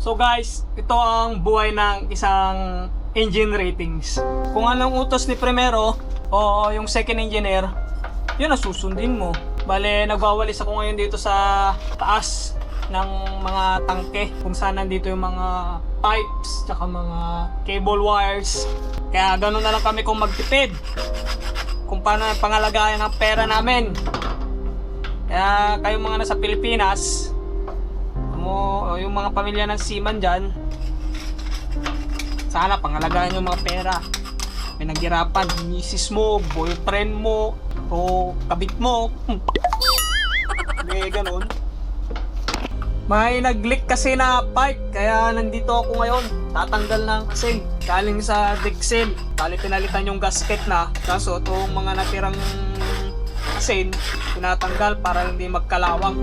So guys, ito ang buhay ng isang engine ratings. Kung anong utos ni primero o yung second engineer, yun ang susundin mo. Bale, nagwawalis ako ngayon dito sa taas ng mga tangke kung saan nandito yung mga pipes tsaka mga cable wires. Kaya ganoon na lang kami kung magtipid. Kung paano pangalagayan ang pera namin. Kaya kayong mga nasa Pilipinas, mo yung mga pamilya ng seaman dyan, sana pangalagaan yung mga pera. Pinaghirapan, misis mo, boyfriend mo, o kabit mo. Hindi, ganun. May nag-leak kasi na pipe, kaya nandito ako ngayon. Tatanggal ng kasing. Galing sa Dixel. Bali pinalitan yung gasket na. Kaso itong mga natirang kasin, tinatanggal para hindi magkalawang.